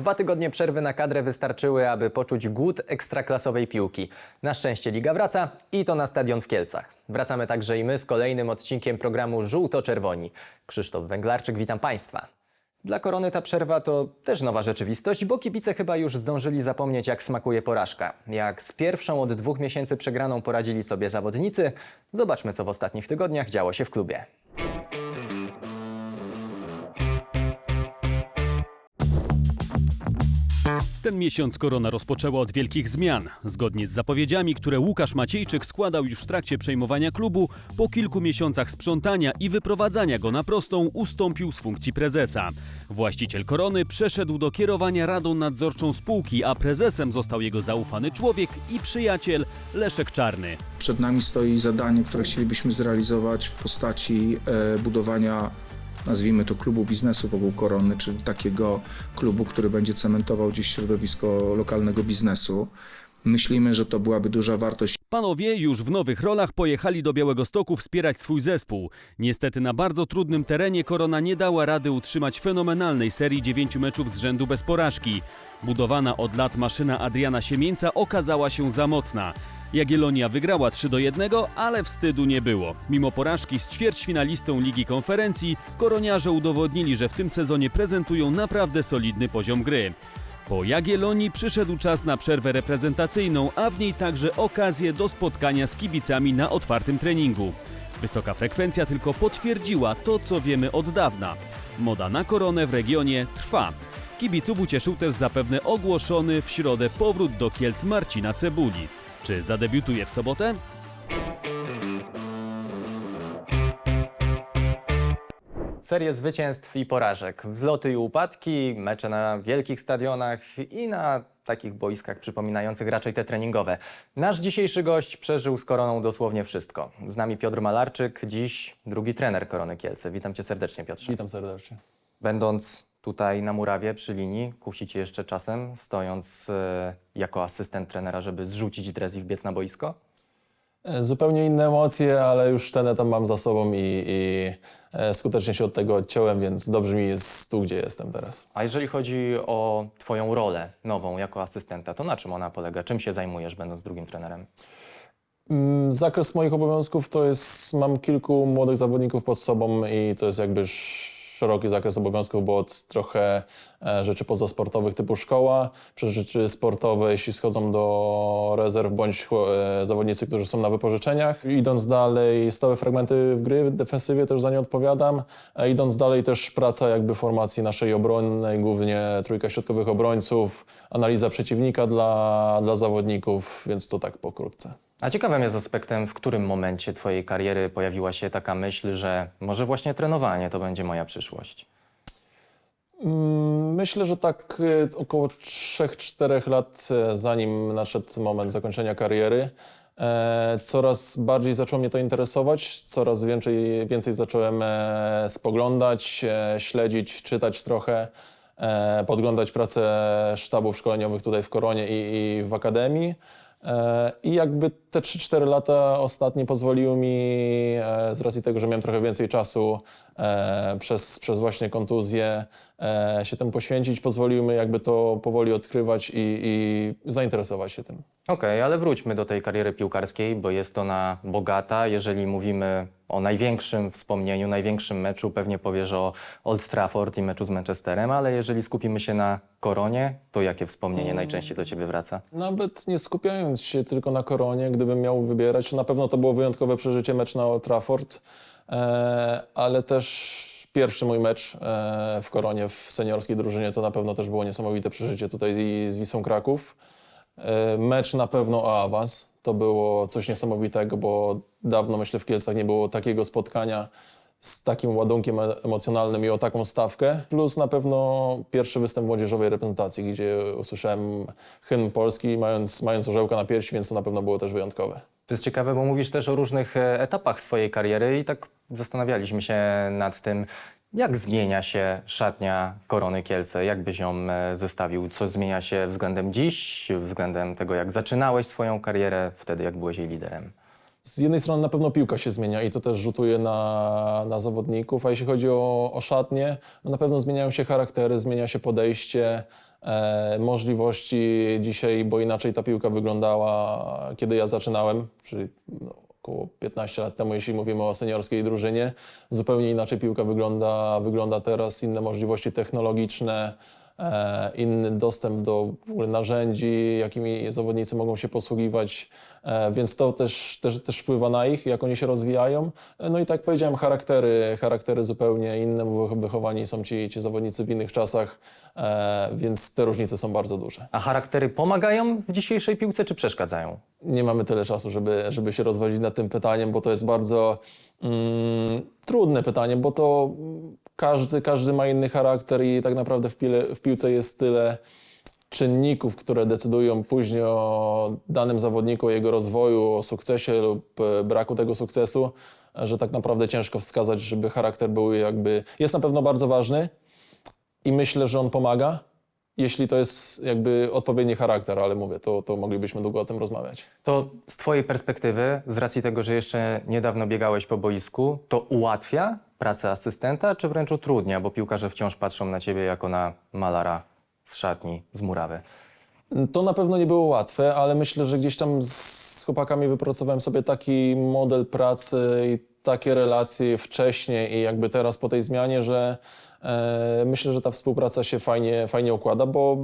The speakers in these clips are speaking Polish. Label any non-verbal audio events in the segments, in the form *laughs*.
Dwa tygodnie przerwy na kadrę wystarczyły, aby poczuć głód ekstraklasowej piłki. Na szczęście liga wraca i to na stadion w Kielcach. Wracamy także i my z kolejnym odcinkiem programu Żółto-Czerwoni. Krzysztof Węglarczyk, witam Państwa. Dla Korony ta przerwa to też nowa rzeczywistość, bo kibice chyba już zdążyli zapomnieć, jak smakuje porażka. Jak z pierwszą od dwóch miesięcy przegraną poradzili sobie zawodnicy, zobaczmy, co w ostatnich tygodniach działo się w klubie. Ten miesiąc korona rozpoczęła od wielkich zmian. Zgodnie z zapowiedziami, które Łukasz Maciejczyk składał już w trakcie przejmowania klubu, po kilku miesiącach sprzątania i wyprowadzania go na prostą ustąpił z funkcji prezesa. Właściciel korony przeszedł do kierowania radą nadzorczą spółki, a prezesem został jego zaufany człowiek i przyjaciel Leszek Czarny. Przed nami stoi zadanie, które chcielibyśmy zrealizować w postaci e, budowania, nazwijmy to klubu biznesu wokół Korony, czyli takiego klubu, który będzie cementował gdzieś środowisko lokalnego biznesu. Myślimy, że to byłaby duża wartość Panowie już w nowych rolach pojechali do Białegostoku wspierać swój zespół. Niestety na bardzo trudnym terenie Korona nie dała rady utrzymać fenomenalnej serii dziewięciu meczów z rzędu bez porażki. Budowana od lat maszyna Adriana Siemieńca okazała się za mocna. Jagiellonia wygrała 3 do 1, ale wstydu nie było. Mimo porażki z ćwierćfinalistą Ligi Konferencji, koroniarze udowodnili, że w tym sezonie prezentują naprawdę solidny poziom gry. Po Jagiellonii przyszedł czas na przerwę reprezentacyjną, a w niej także okazję do spotkania z kibicami na otwartym treningu. Wysoka frekwencja tylko potwierdziła to, co wiemy od dawna. Moda na koronę w regionie trwa. Kibiców ucieszył też zapewne ogłoszony w środę powrót do Kielc Marcina Cebuli. Czy zadebiutuje w sobotę? Serię zwycięstw i porażek, wzloty i upadki, mecze na wielkich stadionach i na takich boiskach przypominających raczej te treningowe. Nasz dzisiejszy gość przeżył z Koroną dosłownie wszystko. Z nami Piotr Malarczyk, dziś drugi trener Korony Kielce. Witam cię serdecznie, Piotrze. Witam serdecznie. Będąc tutaj na murawie przy linii, kusicie jeszcze czasem, stojąc e, jako asystent trenera, żeby zrzucić dres i wbiec na boisko? E, Zupełnie inne emocje, ale już ten etap mam za sobą i, i e, skutecznie się od tego odciąłem, więc dobrze mi jest tu, gdzie jestem teraz. A jeżeli chodzi o Twoją rolę nową jako asystenta, to na czym ona polega? Czym się zajmujesz, będąc drugim trenerem? Mm, Zakres moich obowiązków to jest, mam kilku młodych zawodników pod sobą i to jest jakby sz- szeroki zakres obowiązków, bo od trochę e, rzeczy pozasportowych typu szkoła, przez rzeczy sportowe, jeśli schodzą do rezerw, bądź e, zawodnicy, którzy są na wypożyczeniach. Idąc dalej, stałe fragmenty w gry, w defensywie też za nie odpowiadam. E, Idąc dalej też praca jakby formacji naszej obronnej, głównie trójka środkowych obrońców, analiza przeciwnika dla, dla zawodników, więc to tak pokrótce. A ciekawym jest aspektem, w którym momencie Twojej kariery pojawiła się taka myśl, że może właśnie trenowanie to będzie moja przyszłość. Mm, Myślę, że tak e, około 3-4 lat, e, zanim nadszedł moment zakończenia kariery, e, coraz bardziej zaczęło mnie to interesować, coraz więcej, więcej zacząłem spoglądać, śledzić, czytać trochę, podglądać pracę sztabów szkoleniowych tutaj w Koronie i, i w Akademii. E, I jakby te 3-4 lata ostatnie pozwoliły mi, e, z racji tego, że miałem trochę więcej czasu e, przez, przez właśnie kontuzję, się temu poświęcić, pozwoliły jakby to powoli odkrywać i, i zainteresować się tym. Okej, ale wróćmy do tej kariery piłkarskiej, bo jest ona bogata. Jeżeli mówimy o największym wspomnieniu, największym meczu, pewnie powiesz o Old Trafford i meczu z Manchesterem, ale jeżeli skupimy się na koronie, to jakie wspomnienie najczęściej do Ciebie wraca? Nawet nie skupiając się tylko na koronie, gdybym miał wybierać, to na pewno to było wyjątkowe przeżycie mecz na Old Trafford, e, ale też pierwszy mój mecz e, w koronie w seniorskiej drużynie to na pewno też było niesamowite przeżycie tutaj z Wisłą Kraków. E, Mecz na pewno o awans. To było coś niesamowitego, bo dawno myślę w Kielcach nie było takiego spotkania z takim ładunkiem e- emocjonalnym i o taką stawkę. Plus na pewno pierwszy występ młodzieżowej reprezentacji, gdzie usłyszałem hymn polski, mając, mając orzełka na piersi, więc to na pewno było też wyjątkowe. To jest ciekawe, bo mówisz też o różnych e, etapach swojej kariery i tak zastanawialiśmy się nad tym, jak zmienia się szatnia Korony Kielce, jak byś ją e, zestawił, co zmienia się względem dziś, względem tego, jak zaczynałeś swoją karierę, wtedy jak byłeś jej liderem. Z jednej strony na pewno piłka się zmienia i to też rzutuje na, na zawodników, a jeśli chodzi o, o szatnie, no na pewno zmieniają się charaktery, zmienia się podejście. e, możliwości dzisiaj, bo inaczej ta piłka wyglądała, kiedy ja zaczynałem, czyli no, około 15 lat temu, jeśli mówimy o seniorskiej drużynie. Zupełnie inaczej piłka wygląda, wygląda teraz, inne możliwości technologiczne, inny dostęp do narzędzi, jakimi zawodnicy mogą się posługiwać, e, więc to też, też, też wpływa na ich, jak oni się rozwijają. E, No i tak jak powiedziałem, charaktery, charaktery zupełnie inne, bo wych- wychowani są ci, ci zawodnicy w innych czasach, e, więc te różnice są bardzo duże. A charaktery pomagają w dzisiejszej piłce, czy przeszkadzają? Nie mamy tyle czasu, żeby, żeby się rozwodzić nad tym pytaniem, bo to jest bardzo mm, trudne pytanie, bo to każdy, każdy ma inny charakter i tak naprawdę w, pile, w piłce jest tyle czynników, które decydują później o danym zawodniku, o jego rozwoju, o sukcesie lub e, braku tego sukcesu, że tak naprawdę ciężko wskazać, żeby charakter był jakby... Jest na pewno bardzo ważny i myślę, że on pomaga, jeśli to jest jakby odpowiedni charakter, ale mówię, to, to moglibyśmy długo o tym rozmawiać. To z Twojej perspektywy, z racji tego, że jeszcze niedawno biegałeś po boisku, to ułatwia pracę asystenta, czy wręcz utrudnia, bo piłkarze wciąż patrzą na Ciebie jako na malara z szatni, z murawy. To na pewno nie było łatwe, ale myślę, że gdzieś tam z chłopakami wypracowałem sobie taki model pracy i takie relacje wcześniej i jakby teraz po tej zmianie, że myślę, że ta współpraca się fajnie, fajnie układa, bo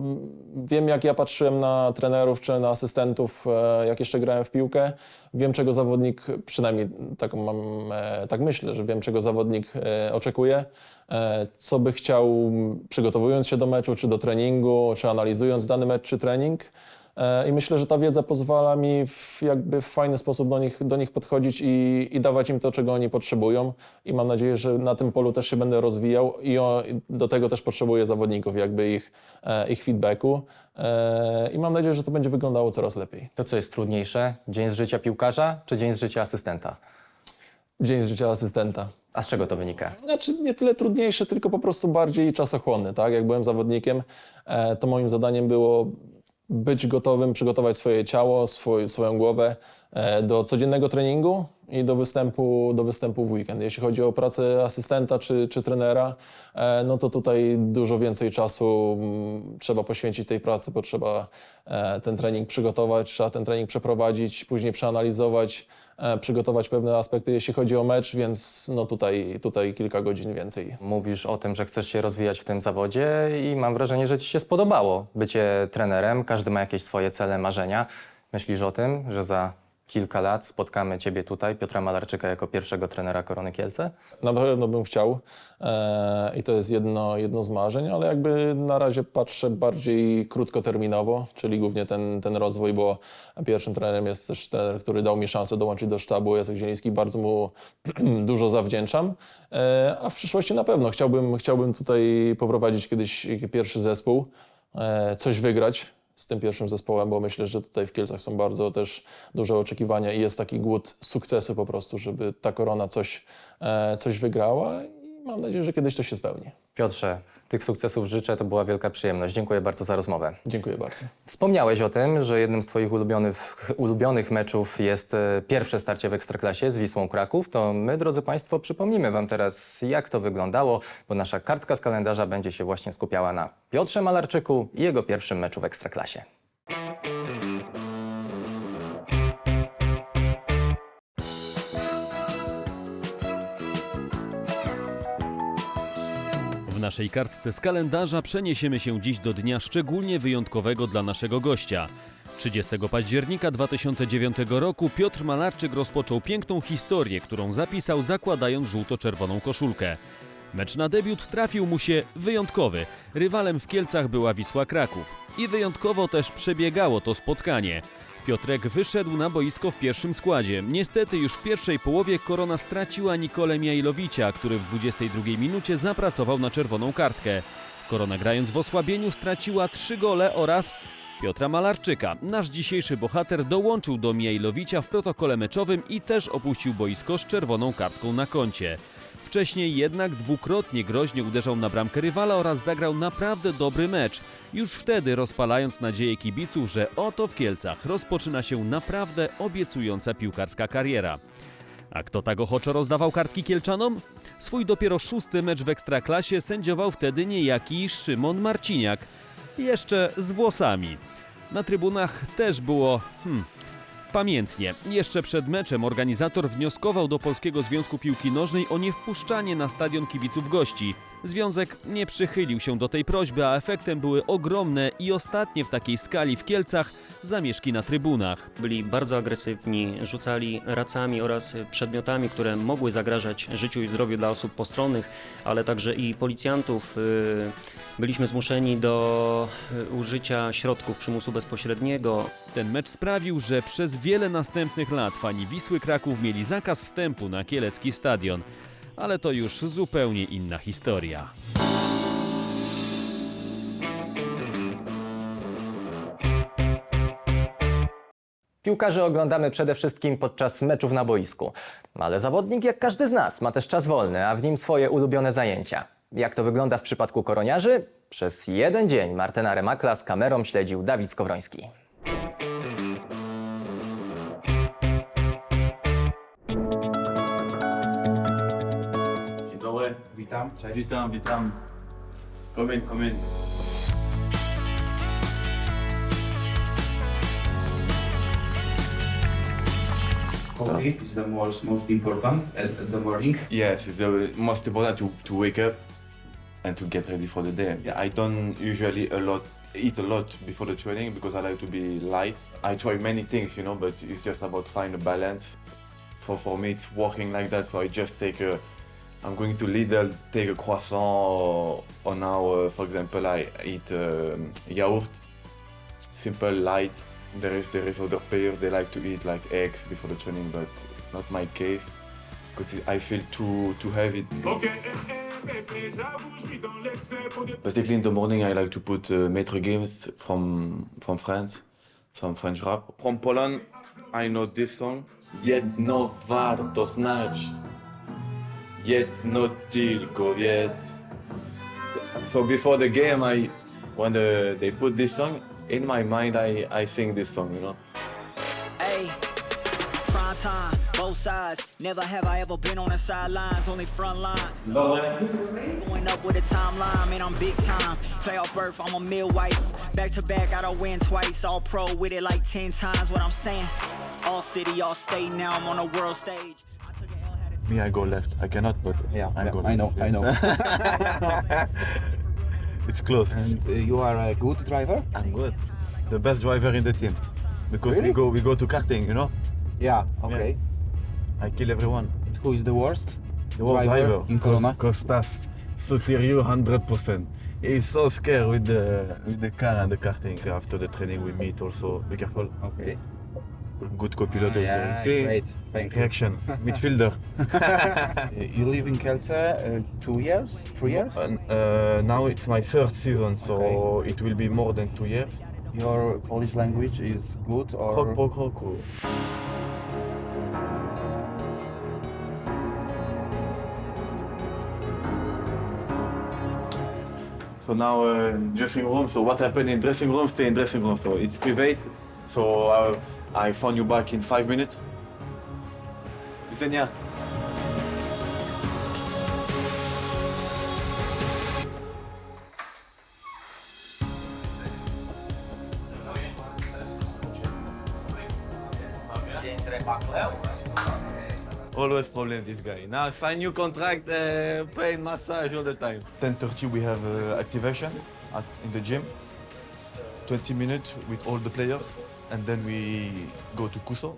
wiem jak ja patrzyłem na trenerów czy na asystentów, e, jak jeszcze grałem w piłkę. Wiem czego zawodnik, przynajmniej tak mam, e, tak myślę, że wiem czego zawodnik e, oczekuje, e, co by chciał przygotowując się do meczu, czy do treningu, czy analizując dany mecz, czy trening. E, I myślę, że ta wiedza pozwala mi w, jakby w fajny sposób do nich, do nich podchodzić i, i dawać im to, czego oni potrzebują. I mam nadzieję, że na tym polu też się będę rozwijał i o, i do tego też potrzebuję zawodników, jakby ich, e, ich feedbacku. E, I mam nadzieję, że to będzie wyglądało coraz lepiej. To co jest trudniejsze, dzień z życia piłkarza, czy dzień z życia asystenta? Dzień z życia asystenta. A z czego to wynika? Znaczy nie tyle trudniejsze, tylko po prostu bardziej czasochłonny, tak? Jak byłem zawodnikiem, to moim zadaniem było być gotowym, przygotować swoje ciało, swój, swoją głowę e, do codziennego treningu i do występu, do występu w weekend. Jeśli chodzi o pracę asystenta czy, czy trenera, e, no to tutaj dużo więcej czasu mm, trzeba poświęcić tej pracy, bo trzeba e, ten trening przygotować, trzeba ten trening przeprowadzić, później przeanalizować, przygotować pewne aspekty, jeśli chodzi o mecz, więc no tutaj, tutaj kilka godzin więcej. Mówisz o tym, że chcesz się rozwijać w tym zawodzie i mam wrażenie, że Ci się spodobało bycie trenerem. Każdy ma jakieś swoje cele, marzenia. Myślisz o tym, że za kilka lat spotkamy Ciebie tutaj, Piotra Malarczyka, jako pierwszego trenera Korony Kielce? Na pewno bym chciał e, i to jest jedno, jedno z marzeń, ale jakby na razie patrzę bardziej krótkoterminowo, czyli głównie ten, ten rozwój, bo pierwszym trenerem jest też trener, który dał mi szansę dołączyć do sztabu, Jacek Zieliński, bardzo mu *clears throat* dużo zawdzięczam, e, a w przyszłości na pewno chciałbym, chciałbym tutaj poprowadzić kiedyś pierwszy zespół, e, coś wygrać z tym pierwszym zespołem, bo myślę, że tutaj w Kielcach są bardzo też duże oczekiwania i jest taki głód sukcesu po prostu, żeby ta korona coś, e, coś wygrała i mam nadzieję, że kiedyś to się spełni. Piotrze, tych sukcesów życzę, to była wielka przyjemność. Dziękuję bardzo za rozmowę. Dziękuję bardzo. Wspomniałeś o tym, że jednym z Twoich ulubionych, ulubionych meczów jest e, pierwsze starcie w Ekstraklasie z Wisłą Kraków. To my, drodzy Państwo, przypomnimy Wam teraz, jak to wyglądało, bo nasza kartka z kalendarza będzie się właśnie skupiała na Piotrze Malarczyku i jego pierwszym meczu w Ekstraklasie. Naszej kartce z kalendarza przeniesiemy się dziś do dnia szczególnie wyjątkowego dla naszego gościa. 30 października 2009 roku Piotr Malarczyk rozpoczął piękną historię, którą zapisał zakładając żółto-czerwoną koszulkę. Mecz na debiut trafił mu się wyjątkowy. Rywalem w Kielcach była Wisła Kraków. I wyjątkowo też przebiegało to spotkanie. Piotrek wyszedł na boisko w pierwszym składzie. Niestety już w pierwszej połowie Korona straciła Nikolę Miajlowicza, który w 22 minucie zapracował na czerwoną kartkę. Korona grając w osłabieniu straciła trzy gole oraz Piotra Malarczyka. Nasz dzisiejszy bohater dołączył do Miajlowicza w protokole meczowym i też opuścił boisko z czerwoną kartką na koncie. Wcześniej jednak dwukrotnie groźnie uderzał na bramkę rywala oraz zagrał naprawdę dobry mecz. Już wtedy rozpalając nadzieję kibiców, że oto w Kielcach rozpoczyna się naprawdę obiecująca piłkarska kariera. A kto tak ochoczo rozdawał kartki Kielczanom? Swój dopiero szósty mecz w Ekstraklasie sędziował wtedy niejaki Szymon Marciniak. Jeszcze z włosami. Na trybunach też było, hmm, Pamiętnie, jeszcze przed meczem organizator wnioskował do Polskiego Związku Piłki Nożnej o niewpuszczanie na stadion kibiców gości. Związek nie przychylił się do tej prośby, a efektem były ogromne i ostatnie w takiej skali w Kielcach zamieszki na trybunach. Byli bardzo agresywni, rzucali racami oraz przedmiotami, które mogły zagrażać życiu i zdrowiu dla osób postronnych, ale także i policjantów. Y, Byliśmy zmuszeni do y, użycia środków przymusu bezpośredniego. Ten mecz sprawił, że przez wiele następnych lat fani Wisły Kraków mieli zakaz wstępu na kielecki stadion. Ale to już zupełnie inna historia. Piłkarzy oglądamy przede wszystkim podczas meczów na boisku. Ale zawodnik, jak każdy z nas, ma też czas wolny, a w nim swoje ulubione zajęcia. Jak to wygląda w przypadku koroniarzy? Przez jeden dzień Martyna Remakla z kamerą śledził Dawid Skowroński. Witam, cześć. Witam, witam. Come in, come in. Coffee is the most most important at, at the morning. Yes, it's the most important to, to wake up and to get ready for the day. Yeah, I don't usually a lot eat a lot before the training because I like to be light. I try many things, you know, but it's just about find a balance. For for me, it's working like that. So I just take a. I'm going to Lidl, take a croissant, or, or now, uh, for example, I eat um, yogurt, simple, light. There is there is other players they like to eat like eggs before the training, but not my case because I feel too too heavy. Basically, in the morning, I like to put uh, Maitre Games from from France, some French rap. From Poland, I know this song. Yet no warto znać. Jedno tylko wiedz. So before the game, I when the, they put this song in my mind, I I sing this song. You know. Ayy, prime time, both sides. Never have I ever been on the sidelines, only front line. Going up with a timeline, man, I'm big time. Playoff berth, I'm a mid wife. Back to back, I don't win twice. All pro with it like 10 times what I'm saying. All city, all state, now I'm on a world stage. Me, I go left. I cannot, but Yeah, I yeah, go I know, left. I know. *laughs* It's close. and uh, you are a good driver? I'm good. The best driver in the team. Because Really? we go we go to karting, you know? Yeah, okay. I kill everyone. Who is the worst? The world driver. in Corona? Costas Soteriou 100%. He's so scared with the with the car and the karting. So after the training we meet also. Be careful. Okay. Good co-pilot also. Yeah, See? great. Thank you. Reaction. *laughs* Midfielder. *laughs* Uh, you live in Kielce uh, two years, three years? And uh, now it's my third season, so Okay. it will be more than two years. Your Polish language is good or? Krok po kroku. So now uh, dressing room. So what happened in dressing room, stay in dressing room. So it's private. So I've, I phone you back in five minutes. Widzenia. Always problem this guy. Now sign new contract, uh, pain massage all the time. 10:30 we have uh, activation at, in the gym. 20 minutes with all the players, and then we go to Kuso.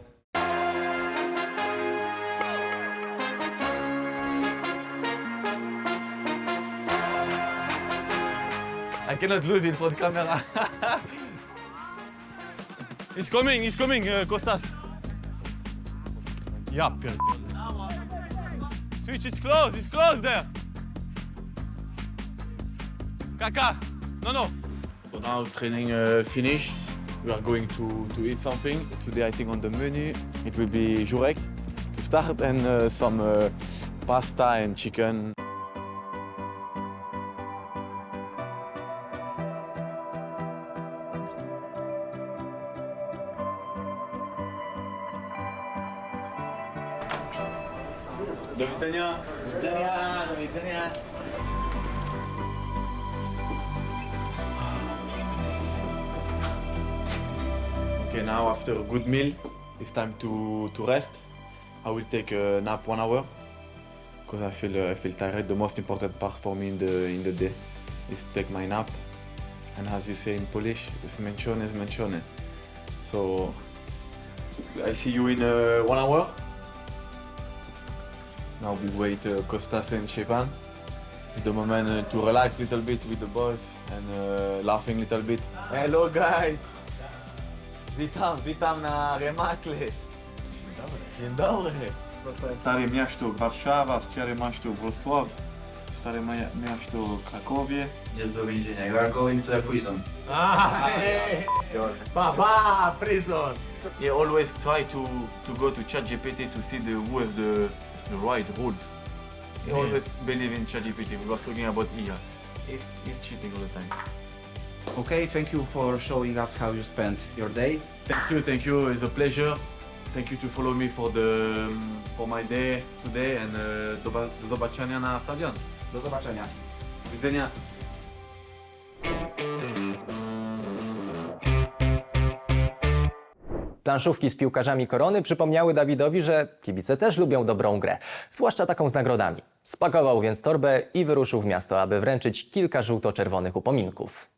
I cannot lose it for the camera. *laughs* he's coming, he's coming, uh. Ja pierdolę. Switch is closed, it's closed there. Kaka, no no. So now training uh. We are going to, to eat something. Today I think on the menu it will be jurek to start and uh, some uh, pasta and chicken. After a good meal, it's time to, to rest. I will take a nap one hour because I feel uh, I feel tired. The most important part for me in the in the day is to take my nap, and as you say in Polish, it's zmęczony, zmęczony. So I see you in uh, one hour. Now we wait uh, Kostas and Shepan. It's the moment uh, to relax a little bit with the boys and uh, laughing a little bit. Hello guys! Witam, witam na Remakle. Dzień dobry. Stare miasto Warszawa, stare miasto Wrocław, stare mia- miasto Krakowie. Idziesz do więzienia. You are going to the prison. Baba, prison. He always try to, to go to ChatGPT to see the who has the, the right rules. He always believe in ChatGPT. We was talking about IA. He's, he's cheating all the time. Okay, thank you for showing us how you spent your day. Thank you, thank you. It's a pleasure. Thank you to follow me for the um, for my day today and uh, do, do zobaczenia na stadion. Do zobaczenia. Do widzenia. Planszówki z piłkarzami korony przypomniały Dawidowi, że kibice też lubią dobrą grę, zwłaszcza taką z nagrodami. Spakował więc torbę i wyruszył w miasto, aby wręczyć kilka żółto-czerwonych upominków.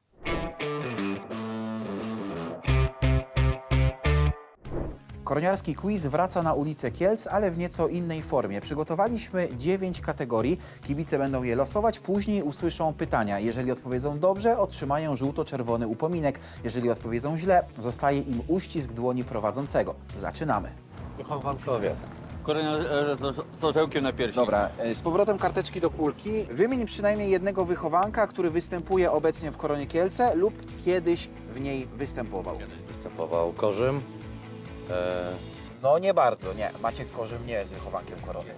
Koroniarski quiz wraca na ulicę Kielc, ale w nieco innej formie. Przygotowaliśmy 9 kategorii. Kibice będą je losować, później usłyszą pytania. Jeżeli odpowiedzą dobrze, otrzymają żółto-czerwony upominek. Jeżeli odpowiedzą źle, zostaje im uścisk dłoni prowadzącego. Zaczynamy. Korenia e, z, z orzełkiem na piersi. Dobra, e, z powrotem karteczki do kulki. Wymień przynajmniej jednego wychowanka, który występuje obecnie w Koronie Kielce lub kiedyś w niej występował. Występował Korzym. E, No nie bardzo, nie. Maciek Korzym nie jest wychowankiem Korony.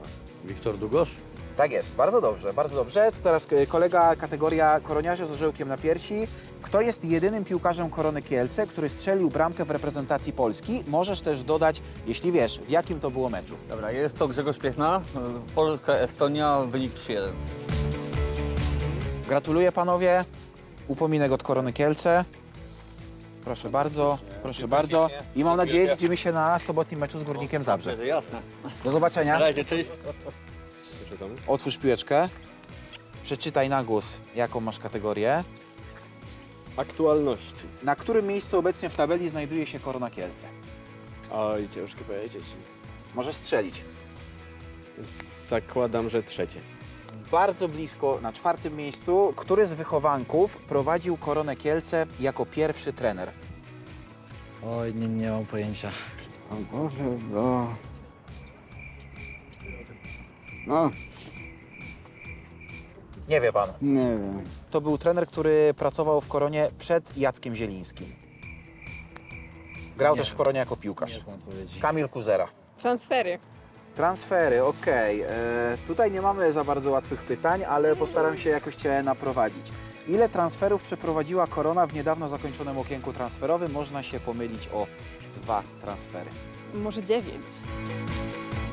Wiktor Długosz. Tak jest, bardzo dobrze, bardzo dobrze. To teraz e, kolega, kategoria koroniarze z orzełkiem na piersi. Kto jest jedynym piłkarzem Korony Kielce, który strzelił bramkę w reprezentacji Polski? Możesz też dodać, jeśli wiesz, w jakim to było meczu. Dobra, jest to Grzegorz Piechna. Polska, Estonia, wynik 3-1. Gratuluję panowie. Upominek od Korony Kielce. Proszę bardzo, proszę bardzo. I mam nadzieję, widzimy się na sobotnim meczu z Górnikiem Zabrze. Jasne. Do zobaczenia. Na razie, cześć. Otwórz piłeczkę. Przeczytaj na głos, jaką masz kategorię. Aktualności. Na którym miejscu obecnie w tabeli znajduje się Korona Kielce? Oj, ciężko powiedzieć. Możesz strzelić. Zakładam, że trzecie. Bardzo blisko, na czwartym miejscu, który z wychowanków prowadził Koronę Kielce jako pierwszy trener? Oj, nie, nie mam pojęcia. O Boże, no. No, Nie wie pan. nie wiem. To był trener, który pracował w Koronie przed Jackiem Zielińskim. Grał też w Koronie jako piłkarz. znam odpowiedzi. Kamil Kuzera. Transfery. Transfery, okej. E, Tutaj nie mamy za bardzo łatwych pytań, ale postaram się jakoś Cię naprowadzić. Ile transferów przeprowadziła Korona w niedawno zakończonym okienku transferowym? Można się pomylić o dwa transfery. Może dziewięć.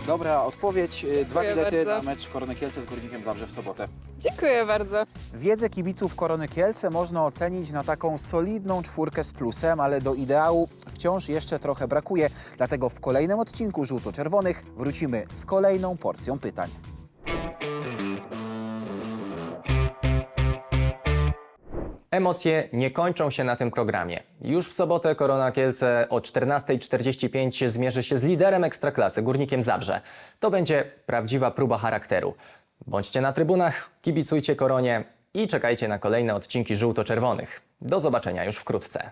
Dobra odpowiedź. E, Dwa Dziękuję bilety bardzo. na mecz Korony Kielce z Górnikiem Zabrze w sobotę. Dziękuję bardzo. Wiedzę kibiców Korony Kielce można ocenić na taką solidną czwórkę z plusem, ale do ideału wciąż jeszcze trochę brakuje. Dlatego w kolejnym odcinku Żółto-Czerwonych wrócimy z kolejną porcją pytań. Emocje nie kończą się na tym programie. Już w sobotę Korona Kielce o 14.45 zmierzy się z liderem Ekstraklasy, Górnikiem Zabrze. To będzie prawdziwa próba charakteru. Bądźcie na trybunach, kibicujcie Koronie i czekajcie na kolejne odcinki żółto-czerwonych. Do zobaczenia już wkrótce.